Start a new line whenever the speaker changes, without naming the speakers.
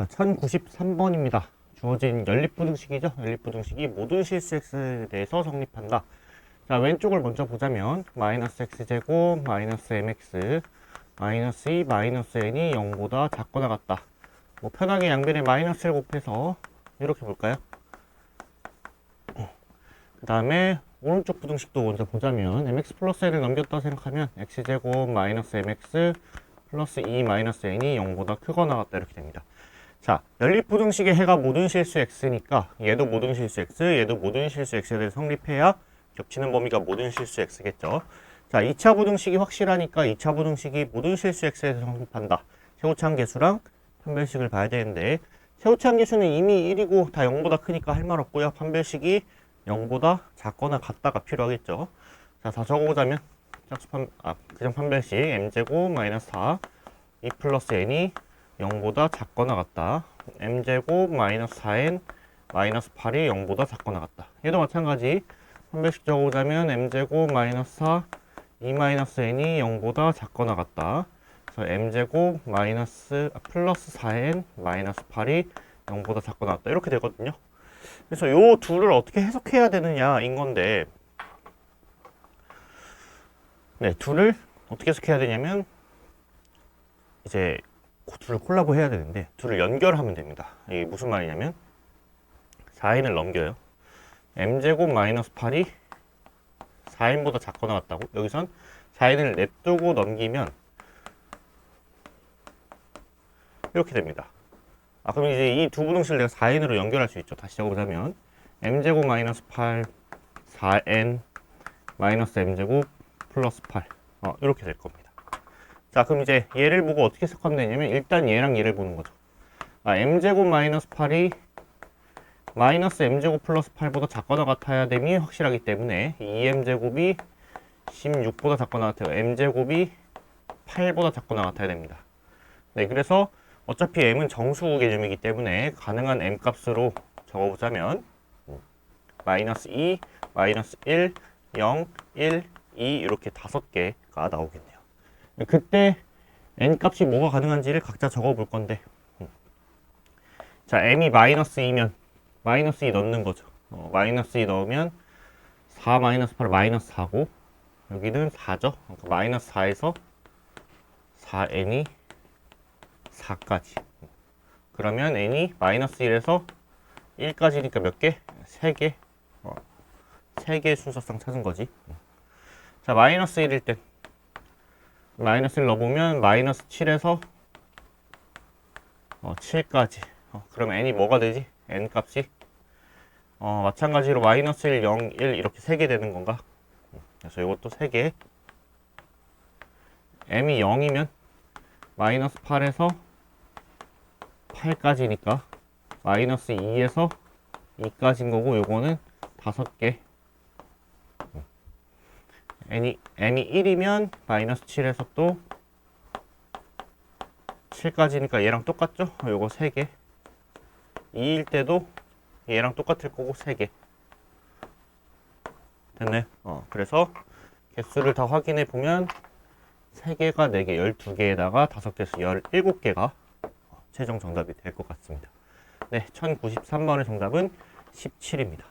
자, 1093번입니다. 주어진 연립부등식이죠. 연립부등식이 모든 실수 x에 대해서 성립한다. 자, 왼쪽을 먼저 보자면 마이너스 x제곱 마이너스 mx 마이너스 2 마이너스 n이 0보다 작거나 같다. 뭐 편하게 양변에 마이너스를 곱해서 이렇게 볼까요? 그 다음에 오른쪽 부등식도 먼저 보자면 mx 플러스 n을 넘겼다 생각하면 x제곱 마이너스 mx 플러스 2 마이너스 n이 0보다 크거나 같다 이렇게 됩니다. 자, 연립부등식의 해가 모든 실수 x니까 얘도 모든 실수 x, 얘도 모든 실수 x에 대해 성립해야 겹치는 범위가 모든 실수 x겠죠. 자, 2차 부등식이 확실하니까 2차 부등식이 모든 실수 x에 대해 성립한다. 최고차항 계수랑 판별식을 봐야 되는데 최고차항 계수는 이미 1이고 다 0보다 크니까 할 말 없고요. 판별식이 0보다 작거나 같다가 필요하겠죠. 자, 다 적어보자면 짝수 판 아, 그냥 판별식 m제곱 마이너스 4 2 플러스 n이 0보다 작거나 같다. m제곱 마이너스 4n 마이너스 8이 0보다 작거나 같다. 얘도 마찬가지 판별식 적어보자면 m제곱 마이너스 4 2 마이너스 n이 0보다 작거나 같다. 그래서 m제곱 마이너스 아, 플러스 4n 마이너스 8이 0보다 작거나 같다. 이렇게 되거든요. 그래서 요 둘을 어떻게 해석해야 되느냐 인 건데 네, 둘을 어떻게 해석해야 되냐면 이제 그 둘을 콜라보 해야 되는데 둘을 연결하면 됩니다. 이게 무슨 말이냐면 4인을 넘겨요. m제곱 마이너스 8이 4인보다 작거나 같다고? 여기선 4인을 냅두고 넘기면 이렇게 됩니다. 아 그럼 이제 이 두 부등식을 내가 4n으로 연결할 수 있죠. 다시 적어보자 면 m제곱 마이너스 8 4n 마이너스 m제곱 플러스 8 어, 이렇게 될 겁니다. 자 그럼 이제 얘를 보고 어떻게 해석하면 되냐면 일단 얘랑 얘를 보는 거죠. 아, m제곱 마이너스 8이 마이너스 m제곱 플러스 8보다 작거나 같아야 됨이 확실하기 때문에 2m제곱이 16보다 작거나 같아요. m제곱이 8보다 작거나 같아야 됩니다. 네, 그래서 어차피 m은 정수 개념이기 때문에 가능한 m 값으로 적어보자면 마이너스 2, 마이너스 1, 0, 1, 2 이렇게 다섯 개가 나오겠네요. 그때 n 값이 뭐가 가능한지를 각자 적어 볼 건데 자 m이 마이너스 2면 마이너스 2 넣는 거죠. 어, 마이너스 2 넣으면 4 마이너스 8 마이너스 4고 여기는 4죠. 그러니까 마이너스 4에서 4n이 4까지. 그러면 n이 마이너스 1에서 1까지니까 몇 개? 3개. 어, 3개의 순서상 찾은 거지. 자, 마이너스 1일 땐 마이너스를 넣어보면 마이너스 7에서 어, 7까지. 어, 그럼 n이 뭐가 되지? n 값이 어, 마찬가지로 마이너스 1, 0, 1 이렇게 3개 되는 건가? 그래서 이것도 3개. m이 0이면 마이너스 8에서 8까지니까 마이너스 2에서 2까지인 거고 요거는 5개 n이, n이 1이면 마이너스 7에서 또 7까지니까 얘랑 똑같죠? 요거 3개 2일 때도 얘랑 똑같을 거고 3개 됐네 어, 그래서 개수를 다 확인해 보면 3개가 4개, 12개에다가 5개에서 17개가 최종 정답이 될 것 같습니다. 네, 1093번의 정답은 17입니다.